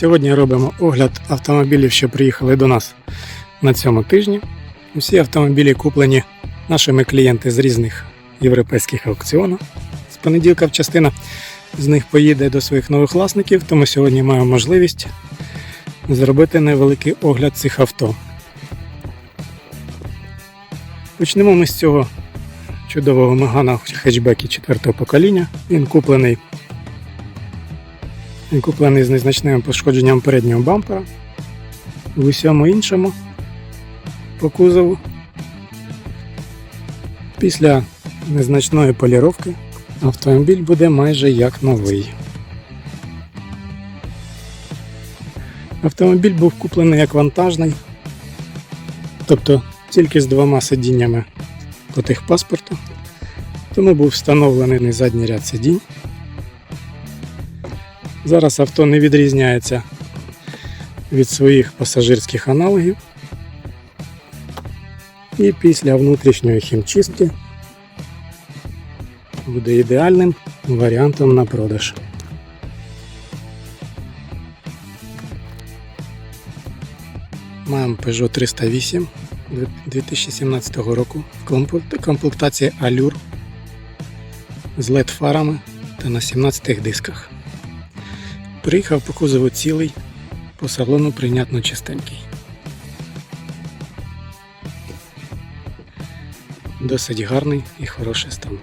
Сьогодні робимо огляд автомобілів, що приїхали до нас на цьому тижні. Усі автомобілі куплені нашими клієнти з різних європейських аукціонів. З понеділка частина з них поїде до своїх нових власників, тому сьогодні маємо можливість зробити невеликий огляд цих авто. Почнемо ми з цього чудового Мегана хетчбекі 4-го покоління. Він куплений куплений з незначним пошкодженням переднього бампера. В усьому іншому по кузову. Після незначної поліровки автомобіль буде майже як новий. Автомобіль був куплений як вантажний, тобто тільки з двома сидіннями по техпаспорту, тому був встановлений задній ряд сидінь. Зараз авто не відрізняється від своїх пасажирських аналогів. І після внутрішньої хімчистки буде ідеальним варіантом на продаж. Маємо Peugeot 308 2017 року в комплектації Allure з LED фарами та на 17 дисках. Приїхав по кузову цілий, по салону прийнятно чистенький. Досить гарний і хороший стан.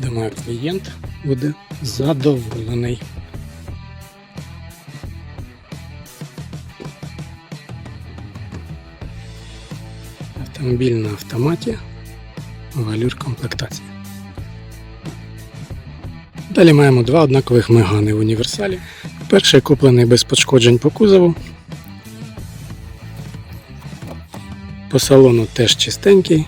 Думаю, клієнт буде задоволений. Автомобіль на автоматі, валюр комплектації. Далі маємо два однакових мегани в універсалі. Перший куплений без пошкоджень по кузову. По салону теж чистенький.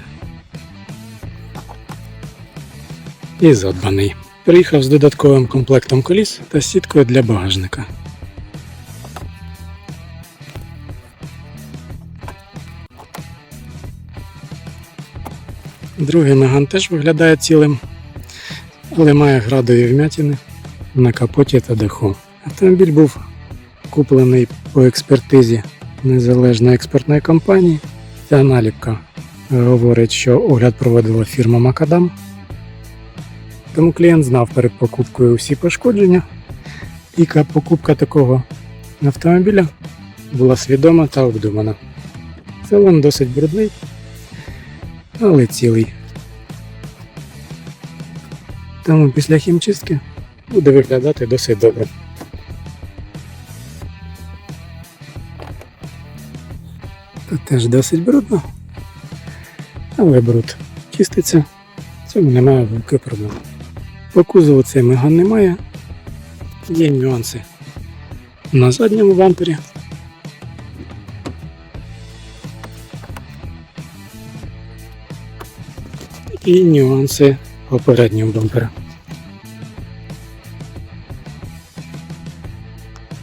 І задбаний. Приїхав з додатковим комплектом коліс та сіткою для багажника. Другий Меган теж виглядає цілим, але має градові вмятини на капоті та даху. Автомобіль був куплений по експертизі незалежної експертної компанії. Ця наліпка говорить, що огляд проводила фірма Макадам. Тому клієнт знав перед покупкою всі пошкодження, і покупка такого автомобіля була свідома та обдумана. Салон досить брудний, але цілий. Тому після хімчистки буде виглядати досить добре. Тут теж досить брудно, але бруд чиститься, в цьому немає великої проблеми. По кузову цей меган немає. Є нюанси на задньому бампері. І нюанси попереднього бампера.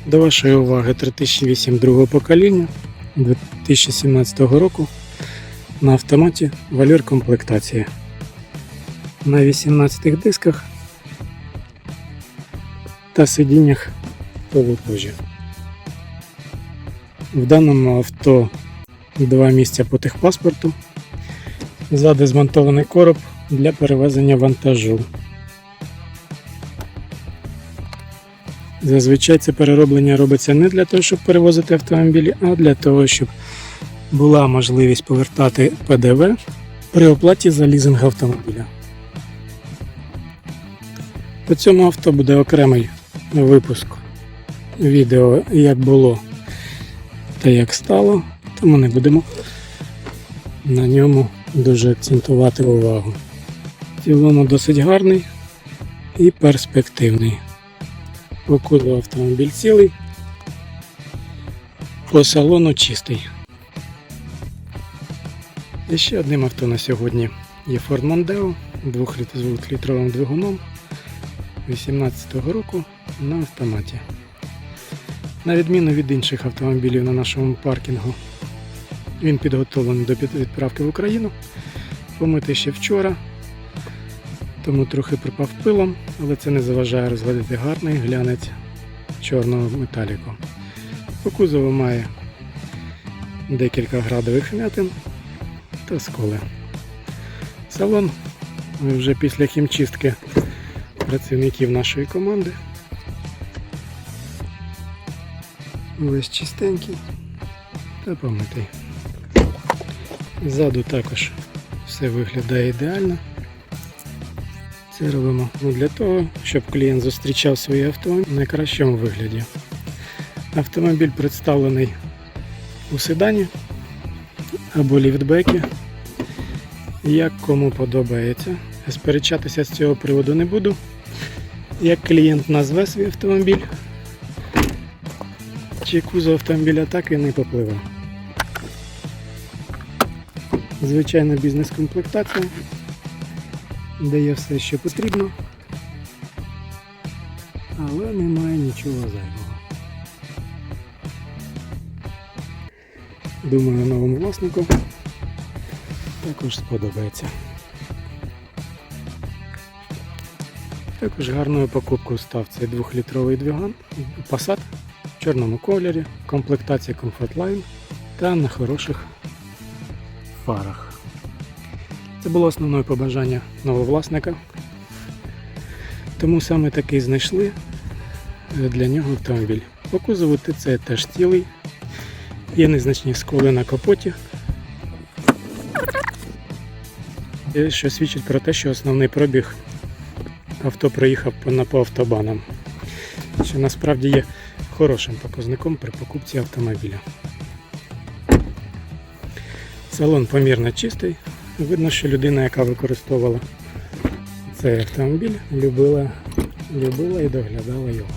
До вашої уваги 3008 другого покоління 2017 року на автоматі валюр комплектації. На 18 дисках та сидіннях полукожі. В даному авто два місця по техпаспорту. Ззаду змонтований короб для перевезення вантажу. Зазвичай це перероблення робиться не для того, щоб перевозити автомобілі, а для того, щоб була можливість повертати ПДВ при оплаті за лізинг автомобіля. По цьому авто буде окремий випуск відео, як було та як стало, тому не будемо на ньому дуже акцентувати увагу. В цілому досить гарний і перспективний. По автомобіль цілий, по салону чистий. І ще одним авто на сьогодні є Ford Mondeo 2-літровим двигуном 2018 року на автоматі. На відміну від інших автомобілів на нашому паркінгу, він підготовлений до відправки в Україну помитий ще вчора, тому трохи припав пилом, але це не заважає розглядати гарний глянець чорного металіку. По кузову має декілька градових вмятин та сколи. Салон вже після хімчистки працівників нашої команди. Весь чистенький та помитий. Ззаду також все виглядає ідеально. Це робимо ну, для того, щоб клієнт зустрічав свій автомобіль в найкращому вигляді. Автомобіль представлений у седані або ліфтбекі. Як кому подобається. Сперечатися з цього приводу не буду. Як клієнт назве свій автомобіль, чи кузов автомобіля так і не попливе. Звичайна бізнес-комплектація, де є все, що потрібно, але немає нічого зайвого. Думаю, новому власнику також сподобається. Також гарною покупкою став цей 2-літровий двигун Passat в чорному кольорі, комплектація Comfort Line та на хороших фарах. Це було основне побажання нового власника. Тому саме такий знайшли е, для нього автомобіль. По кузову ТЦ теж цілий. Є незначні сколи на капоті, Е, що свідчить про те, що основний пробіг авто проїхав по автобанам, що насправді є хорошим показником при покупці автомобіля. Салон помірно чистий. Видно, що людина, яка використовувала цей автомобіль, любила, любила і доглядала його.